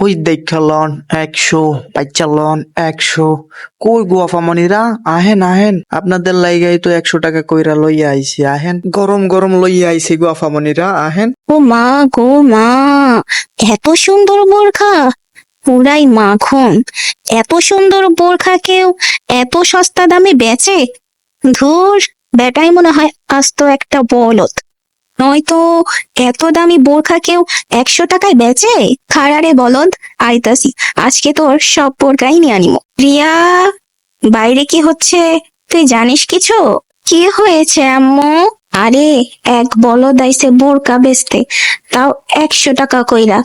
ওই দেখা লন, একশো, পাইচা লন, একশো। কই গো আফামনিরা? আহেন আহেন। আপনাদের লাইগাই তো একশো টাকা কইরা লইয়া আইছি, আহেন। গরম গরম লইয়া আইছি গো আফামনিরা, আহেন। ও মা গো মা, এত সুন্দর বোরখা। পুরাই মাখন। এত সুন্দর বোরখা কেউ এত সস্তা দামে বেচে? ধুর, বেটাই মনে হয় আস্ত একটা বলদ। নয়তো এত দামি বোরখা কেউ একশো টাকায় বেচে? খারারে বলদ আইতাসি আজকে তোর সব বোরখাই নিয়ে আনিমো। রিয়া, বাইরে কি হচ্ছে? তুই জানিস কিছু? কি হয়েছে আম্মু? আরে, এক বলদ আইসে বোরকা বেচতে, তাও একশো টাকা কইরা।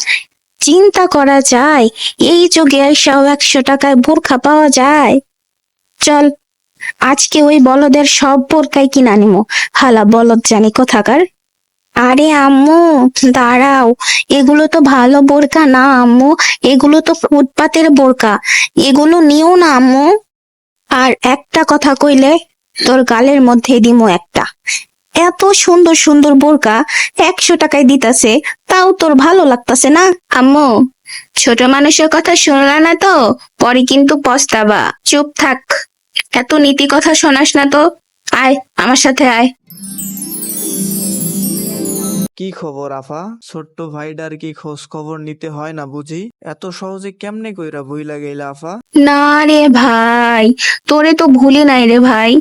চিন্তা করা যায়, এই যুগে এসব একশো টাকায় বোরখা পাওয়া যায়। চল, আজকে ওই বলদের সব বোরকাই কিনা নিমো হালা বলদ জানি কোথাকার। আরে আম্মু, দাঁড়াও। এগুলো তো ভালো বোরকা না আম্মু, এগুলো তো ফুটপাতের বোরকা। এগুলো নিও না আম্মু। আর একটা কথা কইলে, তোর গালের মধ্যে দিমো একটা। এত সুন্দর সুন্দর বোরকা একশো টাকায় দিতাছে, তাও তোর ভালো লাগতাছে না আম্মু? ছোট মানুষের কথা শুনলা না তো, পরে কিন্তু পস্তাবা। চুপ থাক। এত নীতি কথা শোনাস না তো। আয়, আমার সাথে আয়। কি খবর আফা? ছোট্ট ভাইডার কি খোঁজ খবর নিতে হয় না বুঝি? এত সহজে কেমনে কইরা ভুইলা গেলা আফা? না রে ভাই তোরে তো ভুলি নাই রে ভাই।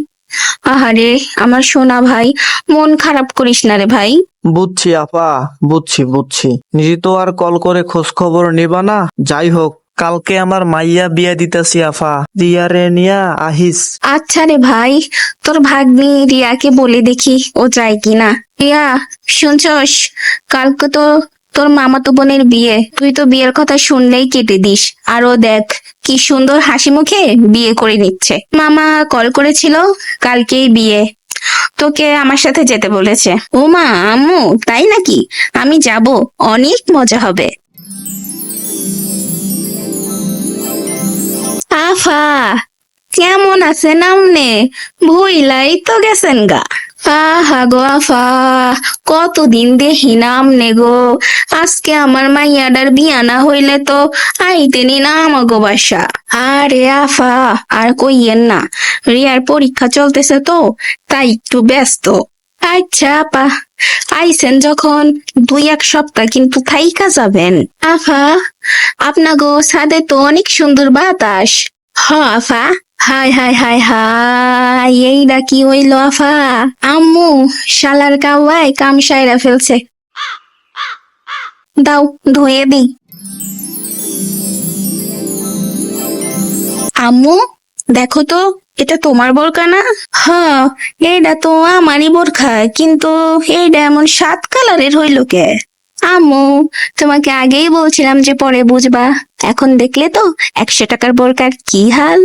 আহারে আমার সোনা ভাই মন খারাপ করিস না রে ভাই। বুঝছি আপা বুঝছি বুঝছি। নিজে তো আর কল করে খোঁজ খবর নেবা না। যাই হোক কালকে আমার মাইয়া বিয়া দিতাছি, আফা। রিয়ারে নিয়া, আহিস। আচ্ছা রে ভাই, তোর ভাগ্নি রিয়াকে বলে দেখি ও যায় কিনা। রিয়া, শুনছস? কালকে তো তোর মামাতো বোনের বিয়ে। তুই তো বিয়ের কথা শুনলেই কেটে দিস। আরও দেখ, কি সুন্দর হাসি মুখে বিয়ে করে নিচ্ছে। মামা কল করেছিল কালকেই বিয়ে। তোকে আমার সাথে যেতে বলেছে। ও মা আম্মু, তাই নাকি? আমি যাব, অনেক মজা হবে। আফা কেমন আছেন আমনে? ভুইলাই তো গেছেন গা। আহা গো আফা, কতদিন দেখি না আমনে গো। আজকে আমার মাইয়াডার বিয়া না হইলে তো আইতেনি না আমাগো বাসা। আরে আফা, আর কইয়েন না, রিয়ার পরীক্ষা চলতেছে তো, তাই একটু ব্যস্ত। আচ্ছা আপা, আইছেন যখন, দুই এক সপ্তাহ কিন্তু থাইকা যাবেন। আফা, আপনাগো ছাদে তো অনেক সুন্দর বাতাস। হ আফা। Hi hi hi hi. এইটা কি হইল, আফা? আম্মু, শালার কাওয়াই কাম সাইরা ফেলছে। দাও, ধুয়ে দিই। আম্মু, দেখো তো, এটা তোমার বোরকা না? হ্যাঁ এইটা তো আমারই বোরখা, কিন্তু এইটা এমন সাত কালারের হইল কে? আম্মু তোমাকে আগেই বলছিলাম যে পরে বুঝবা। এখন দেখলে তো একশো টাকার বোরকার কি হাল?